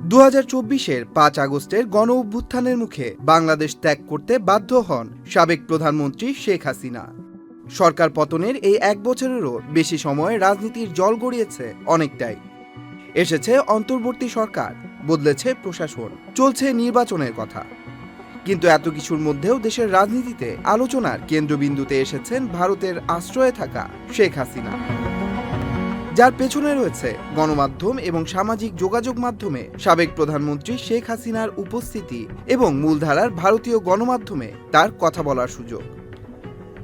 দু হাজার চব্বিশের পাঁচ আগস্টের গণ অভ্যুত্থানের মুখে বাংলাদেশ ত্যাগ করতে বাধ্য হন সাবেক প্রধানমন্ত্রী শেখ হাসিনা। সরকার পতনের এই এক বছরেরও বেশি সময় রাজনীতির জল গড়িয়েছে অনেকটাই। এসেছে অন্তর্বর্তী সরকার, বদলেছে প্রশাসন, চলছে নির্বাচনের কথা। কিন্তু এত কিছুর মধ্যেও দেশের রাজনীতিতে আলোচনার কেন্দ্রবিন্দুতে এসেছেন ভারতের আশ্রয়ে থাকা শেখ হাসিনা। যার পেছনে রয়েছে গণমাধ্যম এবং সামাজিক যোগাযোগ মাধ্যমে সাবেক প্রধানমন্ত্রী শেখ হাসিনার উপস্থিতি এবং মূলধারার ভারতীয় গণমাধ্যমে তার কথা বলার সুযোগ।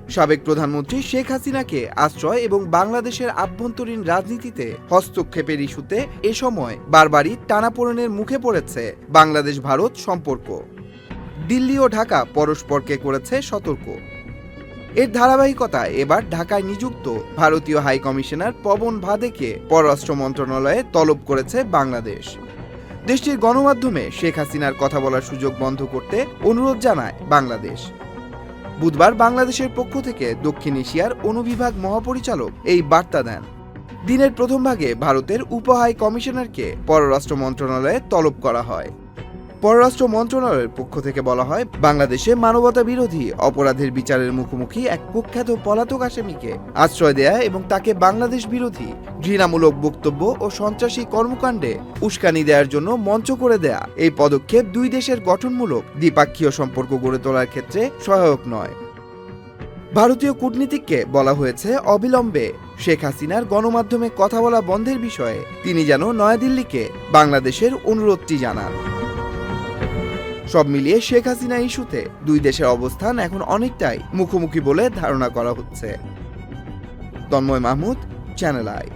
সাবেক প্রধানমন্ত্রী শেখ হাসিনাকে আশ্রয় এবং বাংলাদেশের আভ্যন্তরীণ রাজনীতিতে হস্তক্ষেপের ইস্যুতে এ সময় বারবারই টানাপোড়েনের মুখে পড়েছে বাংলাদেশ ভারত সম্পর্ক। দিল্লি ও ঢাকা পরস্পরকে করেছে সতর্ক। এর ধারাবাহিকতায় এবার ঢাকায় নিযুক্ত ভারতীয় হাই কমিশনার পবন ভাদেকে পররাষ্ট্র মন্ত্রণালয়ে তলব করেছে বাংলাদেশ। দেশটির গণমাধ্যমে শেখ হাসিনার কথা বলার সুযোগ বন্ধ করতে অনুরোধ জানায় বাংলাদেশ। বুধবার বাংলাদেশের পক্ষ থেকে দক্ষিণ এশিয়ার অনুবিভাগ মহাপরিচালক এই বার্তা দেন। দিনের প্রথম ভাগে ভারতের উপ হাই কমিশনারকে পররাষ্ট্র মন্ত্রণালয়ে তলব করা হয়। পররাষ্ট্র মন্ত্রণালয়ের পক্ষ থেকে বলা হয়, বাংলাদেশে মানবতা বিরোধী অপরাধের বিচারের মুখোমুখি এক কুখ্যাত পলাতক আসামিকে আশ্রয় দেয়া এবং তাকে বাংলাদেশ বিরোধী ঘৃণামূলক বক্তব্য ও সন্ত্রাসী কর্মকাণ্ডে উস্কানি দেওয়ার জন্য মঞ্চ করে দেয়া। এই পদক্ষেপ দুই দেশের গঠনমূলক দ্বিপাক্ষীয় সম্পর্ক গড়ে তোলার ক্ষেত্রে সহায়ক নয়। ভারতীয় কূটনীতিককে বলা হয়েছে, অবিলম্বে শেখ হাসিনার গণমাধ্যমে কথা বলা বন্ধের বিষয়ে তিনি যেন নয়াদিল্লিকে বাংলাদেশের অনুরোধটি জানান। সব মিলিয়ে শেখ হাসিনা ইস্যুতে দুই দেশের অবস্থান এখন অনেকটাই মুখোমুখি বলে ধারণা করা হচ্ছে। Tanmoy Mahmud channel I